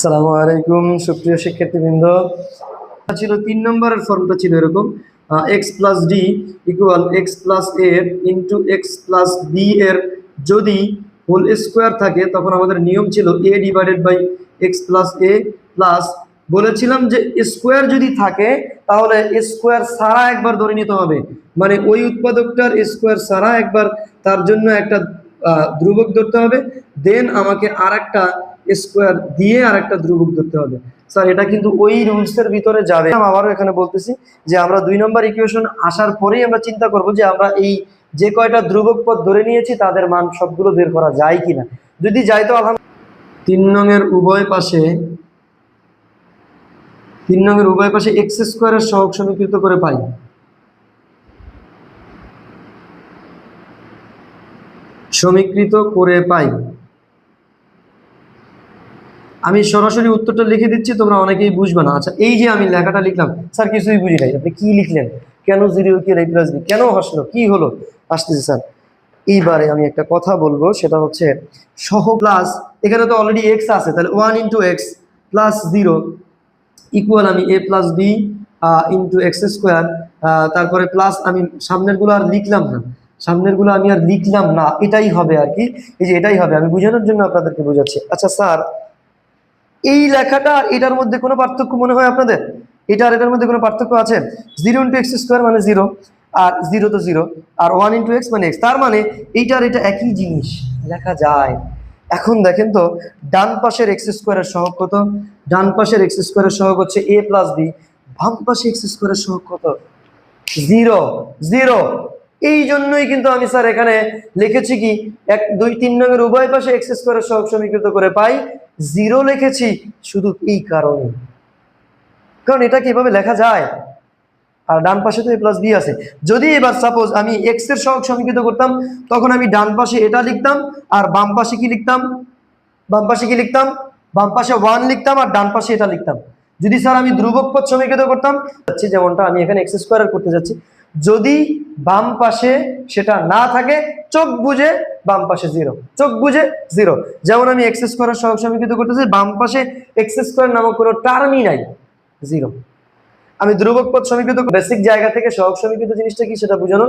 সালামু আলাইকুম, সুপ্রিয় শিক্ষার্থীবৃন্দ। ছিল তিন নম্বরের ফর্মটা ছিল এরকম x plus d equal x plus a into x plus b এর যদি হোল স্কোয়ার থাকে, তখন আমাদের নিয়ম ছিল a divided by x plus a plus বলেছিলাম যে স্কোয়ার যদি থাকে, তাহলে স্কোয়ার সারা একবার ধরে নিতে হবে। মানে ওই উৎপাদকটার স্কোয়ার সারা একবার তার জন্য একটা ধ্রুবক ধরতে হবে। দেন আমাকে আর একটা স্কোয়ার দিয়ে আর একটা ধ্রুবক ধরতে হবে। স্যার, এটা কিন্তু ওই রুলসের ভিতরে যাবে। আবারও এখানে বলতেছি যে আমরা দুই নম্বর ইকুয়েশন আসার পরেই আমরা চিন্তা করব যে আমরা এই যে কয়টা ধ্রুবক পদ ধরে নিয়েছি, তাদের মান সবগুলো বের করা যায় কিনা। যদি যায় তো আলহামদুলিল্লাহ তিন নঙের উভয় পাশে তিন নঙের উভয় পাশে এক্স স্কোয়ারের সহগ সমীকৃত করে পাই। সমীকৃত করে পাই। আমি সরাসরি উত্তরটা লিখে দিচ্ছি, তোমরা অনেকেই বুঝবে না। আচ্ছা এই যে আমি লেখাটা লিখলাম, স্যার কিছুই বুঝি নাই। আপনি কি লিখলেন? কেন জিরো কে প্লাস বি কেন হাসলো? কি হলো? আসতেছে, স্যার। এইবারে আমি একটা কথা বলব, সেটা হচ্ছে সহ প্লাস এখানে তো অলরেডি এক্স আছে, তাহলে one into x plus zero equal আমি a plus b into x square তারপরে প্লাস আমি সামনেরগুলো আর লিখলাম না। সামনেরগুলো আমি আর লিখলাম না, এটাই হবে আর কি। এই যে এটাই হবে, আমি বোঝানোর জন্য আপনাদেরকে বোঝাচ্ছি। আচ্ছা স্যার এই লেখাটা এটার মধ্যে কোনো পার্থক্য মনে হয় আপনাদের? এটা আর এটার মধ্যে কোনো পার্থক্য আছে? জিরো ইন্টু এক্স স্কোয়ার মানে জিরো, আর জিরো তো জিরো, আর ওয়ান ইন্টু এক্স মানে এক্স তার মানে এইটা আর এটা একই জিনিস, লেখা যায়। এখন দেখেন তো, ডান পাশের এক্স স্কোয়ারের সহগ কত? ডান পাশের এক্স স্কোয়ারের সহগ হচ্ছে এ প্লাস বি বাম পাশে এক্স স্কোয়ারের সহগ কত? Zero zero. এই জন্যই কিন্তু আমি স্যার এখানে লিখেছি কি, এক, দুই, তিন নঙের উভয় পাশে এক্স স্কোয়ারের সহগ সমীকৃত করে পাই জিরো লিখেছি শুধু এই কারণে। কারণ এটা কীভাবে লেখা যায়? আর ডান পাশে তো এ প্লাস বি আছে। যদি এবার সাপোজ আমি এক্সের সহগ সমীকৃত করতাম, তখন আমি ডান পাশে এটা লিখতাম, আর বাম পাশে কি লিখতাম? বাম পাশে কি লিখতাম? বাম পাশে ওয়ান লিখতাম, আর ডান পাশে এটা লিখতাম। যদি স্যার আমি ধ্রুবক পদ সমীকৃত করতাম যেমনটা আমি এখানে এক্স স্কোয়ার করতে যাচ্ছি। যদি বাম পাশে সেটা না থাকে, চোখ বুঝে বাম পাশে জিরো চোখ বুঝে জিরো যেমন আমি এক্স স্কোয়ারের সহগ সমীকৃত করতেছি, বাম পাশে এক্স স্কোয়ার নামক কোনো টার্মই নাই জিরো আমি ধ্রুবক পথ সমীকৃত বেসিক জায়গা থেকে সহগ সমীকৃত জিনিসটা কি সেটা কারণ